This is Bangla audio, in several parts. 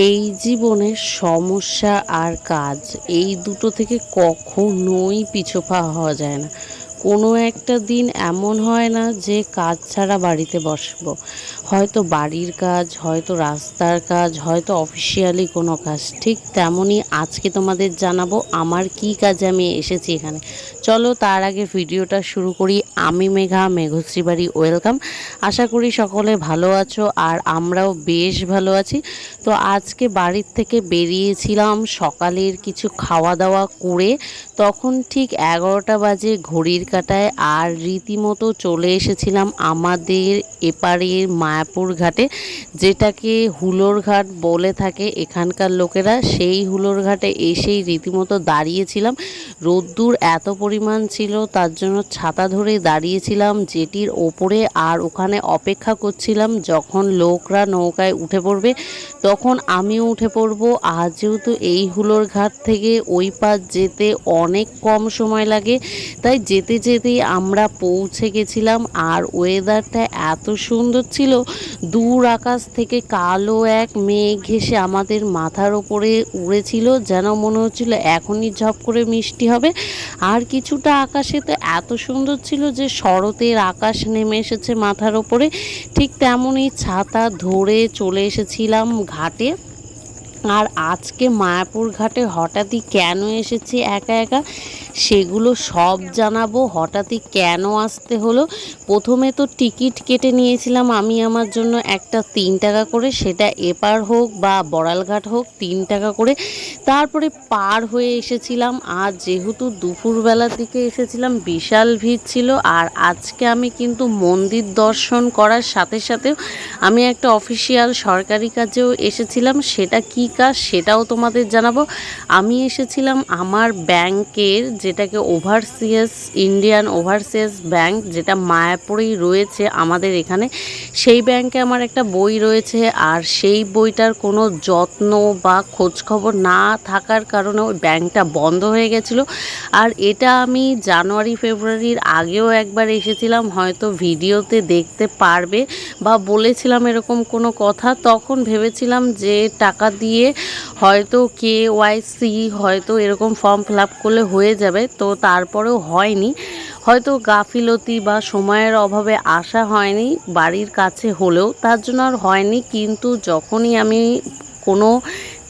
এই জীবনের সমস্যা আর কাজ এই দুটো থেকে কখনোই পিছপা হওয়া যায় না। কোনো একটা দিন এমন হয় না যে কাজ ছাড়া বাড়িতে বসবো। হয়তো বাড়ির কাজ, হয়তো রাস্তার কাজ, হয়তো অফিসিয়ালি কোনো কাজ। ঠিক তেমনই আজকে তোমাদের জানাব আমার কি কাজে আমি এসেছি এখানে। চলো তার আগে ভিডিওটা শুরু করি। আমি মেঘা মেঘশ্রী বাড়ি ওয়েলকাম আশা করি সকলে ভালো আছো আর আমরাও বেশ ভালো আছি। তো আজকে বাড়ির থেকে বেরিয়েছিলাম সকালের কিছু খাওয়া দাওয়া করে। তখন ঠিক এগারোটা বাজে ঘড়ির কাটায় আর রীতিমতো চলে এসেছিলাম আমাদের এপারের মায়াপুর ঘাটে, যেটাকে হুলোর ঘাট বলে থাকে এখানকার লোকেরা। সেই হুলোর ঘাটে এসেই রীতিমতো দাঁড়িয়েছিলাম। রোদ্দুর এত পরিমাণ ছিল, তার জন্য ছাতা ধরে দাঁড়িয়েছিলাম যেটির ওপরে আর ওখানে অপেক্ষা করছিলাম যখন লোকরা নৌকায় উঠে পড়বে। তখন আমিও উঠে পড়ব। আর যেহেতু এই হুলোর ঘাট থেকে ওই পার যেতে অনেক কম সময় লাগে, তাই যেতে যেতেই আমরা পৌঁছে গেছিলাম আর ওয়েদারটা এত সুন্দর ছিল, দূর আকাশ থেকে কালো এক মেঘ ঘেসে আমাদের মাথার ওপরে উড়েছিল, যেন মনে হচ্ছিল এখনই ঝপ করে মিষ্টি হবে। আর কিছুটা আকাশে তো এত সুন্দর ছিল যে শরতের আকাশ নেমে এসেছে মাথার ওপরে। ঠিক তেমনই ছাতা ধরে চলে এসেছিলাম ঘাটে। আর আজকে মায়াপুর ঘাটে হঠাৎই কেন এসেছি একা একা? সেগুলো সব জানাব। হঠাৎই কেন আসতে হলো? প্রথমে তো টিকিট কেটে নিয়েছিলাম আমি আমার জন্য একটা তিন টাকা করে, সেটা এপার হোক বা বড়ালঘাট হোক তিন টাকা করে। তারপরে পার হয়ে এসেছিলাম। আর যেহেতু দুপুরবেলার দিকে এসেছিলাম, বিশাল ভিড় ছিল। আর আজকে আমি কিন্তু মন্দির দর্শন করার সাথে সাথেও আমি একটা অফিসিয়াল সরকারি কাজেও এসেছিলাম। সেটা কি কাজ সেটাও তোমাদের জানাব। আমি এসেছিলাম আমার ব্যাংকের যেটাকে ওভারসিয়াস ইন্ডিয়ান ওভারসিয়াস ব্যাংক যেটা মায়াপুরেই রয়েছে আমাদের এখানে, সেই ব্যাংকে আমার একটা বই রয়েছে আর সেই বইটার কোনো যত্ন বা খোঁজখবর না থাকার কারণে ওই ব্যাংকটা বন্ধ হয়ে গেছিল। আর এটা আমি জানুয়ারি, ফেব্রুয়ারির আগেও একবার এসেছিলাম, হয়তো ভিডিওতে দেখতে পারবে বা বলেছিলাম এরকম কোনো কথা, তখন ভেবেছিলাম যে টাকা দিয়ে হয়তো কে ওয়াইসি হয়তো এরকম ফর্ম ফিল করলে হয়ে যাবে। তো তারপরেও হয়নি। হয়তো গাফিলতি বা সময়ের অভাবে আসা হয়নি বাড়ির কাছে হলেও। তার জন্য আর হয়নি, কিন্তু যখনই আমি কোনো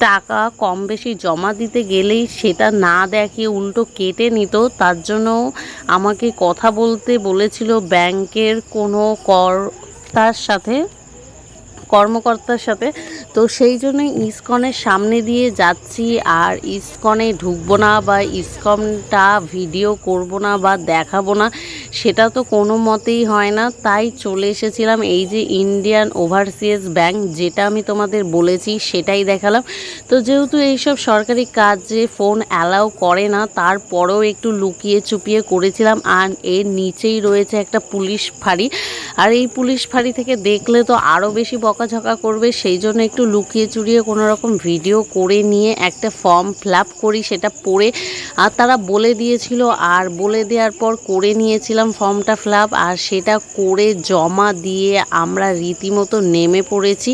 টাকা কম বেশি জমা দিতে গেলেই সেটা না দেখে উল্টো কেটে নিত, তার জন্য আমাকে কথা বলতে বলেছিল ব্যাংকের কোনো কর্তার সাথে। কর্মকর্তার সাথে। তো সেই জন্যই ইসকনের সামনে দিয়ে যাচ্ছি আর ইসকনে ঢুকবো না বা ইসকনটা ভিডিও করব না বা দেখাবো না, সেটা তো কোনো মতেই হয় না। তাই চলে এসেছিলাম এই যে ইন্ডিয়ান ওভারসিয়াস ব্যাংক, যেটা আমি তোমাদের বলেছি সেটাই দেখালাম। তো যেহেতু এইসব সরকারি কাজে ফোন অ্যালাউ করে না, তারপরেও একটু লুকিয়ে চুপিয়ে করেছিলাম। আর এর নিচেই রয়েছে একটা পুলিশ ফাঁড়ি। আর এই পুলিশ ফাঁড়ি থেকে দেখলে তো আরও বেশি বকাঝকা করবে, সেই জন্য একটু লুকিয়ে চুরিয়ে কোনো রকম ভিডিও করে নিয়ে একটা ফর্ম ফিল করি, সেটা পড়ে, আর তারা বলে দিয়েছিল, আর বলে দেওয়ার পর করে নিয়েছিলাম ফর্মটা ফিল আর সেটা করে জমা দিয়ে আমরা রীতিমতো নেমে পড়েছি।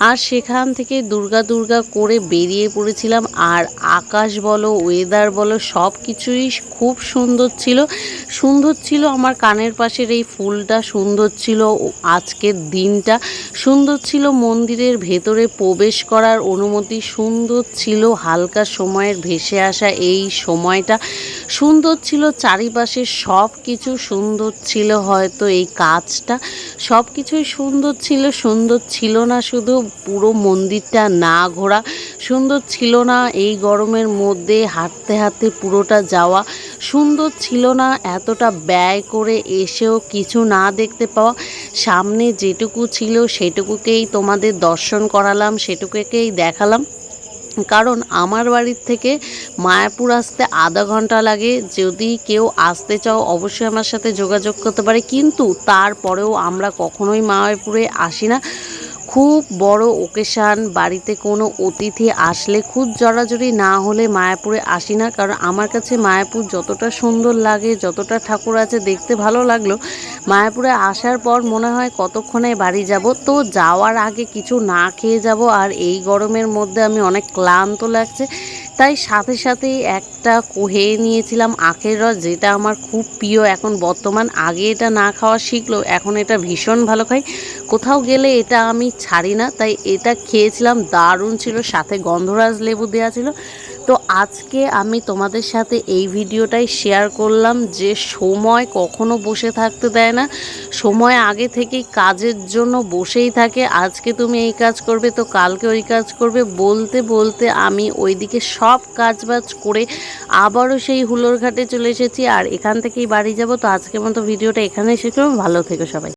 আর সেখান থেকে দুর্গা দুর্গা করে বেরিয়ে পড়েছিলাম। আর আকাশ বলো ওয়েদার বলো, সব কিছুই খুব সুন্দর ছিল। সুন্দর ছিল আমার কানের পাশের এই ফুলটা, সুন্দর ছিল আজকের দিনটা। সুন্দর ছিল মন্দিরের ভেতরে প্রবেশ করার অনুমতি। সুন্দর ছিল হালকা সময়ের ভেসে আসা এই সময়টা। সুন্দর ছিল, চারিপাশে সব কিছু সুন্দর ছিল হয়তো এই কাজটা। সব কিছুই সুন্দর ছিল সুন্দর ছিল না শুধু পুরো মন্দিরটা না ঘোরা। সুন্দর ছিল না এই গরমের মধ্যে হাঁটতে হাঁটতে পুরোটা যাওয়া। সুন্দর ছিল না এতটা ব্যয় করে এসেও কিছু না দেখতে পাওয়া। সামনে যেটুকু ছিল সেটুকুকেই তোমাদের দর্শন করালাম, সেটুকুকেই দেখালাম। কারণ আমার বাড়ির থেকে মায়াপুর আসতে আধা ঘণ্টা লাগে। যদি কেউ আসতে চাও, অবশ্যই আমার সাথে যোগাযোগ করতে পারে। কিন্তু তারপরেও আমরা কখনোই মায়াপুরে আসি না। খুব বড় ওকেশান বাড়িতে কোনো অতিথি আসলে খুব জড়াজড়ি না হলে মায়াপুরে আসি না। কারণ আমার কাছে মায়াপুর যতটা সুন্দর লাগে, যতটা ঠাকুর আছে দেখতে ভালো লাগল, মায়াপুরে আসার পর মনে হয় কতক্ষণে বাড়ি যাব। তো যাওয়ার আগে কিছু না খেয়ে যাব আর এই গরমের মধ্যে আমি অনেক ক্লান্ত লাগছে। তাই সাথে সাথে একটা কোহে নিয়েছিলাম আখের রস, যেটা আমার খুব প্রিয়। এখন বর্তমান আগে এটা না খাওয়া শিখলো, এখন এটা ভীষণ ভালো খাই। কোথাও গেলে এটা আমি ছাড়ি না, তাই এটা খেয়েছিলাম, দারুণ ছিল, সাথে গন্ধরাজ লেবু দেওয়া ছিল। তো আজকে আমি তোমাদের সাথে এই ভিডিওটাই শেয়ার করলাম যে সময় কখনো বসে থাকতে দেয় না। সময় আগে থেকেই কাজের জন্য বসেই থাকে। আজকে তুমি এই কাজ করবে, তো কালকে ওই কাজ করবে। বলতে বলতে আমি ওইদিকে সব কাজ বাজ করে আবারও সেই হুলোর ঘাটে চলে এসেছি। আর এখান থেকেই বাড়ি যাব। তো আজকের মতো ভিডিওটা এখানেই শেষ করব ভালো থেকো সবাই।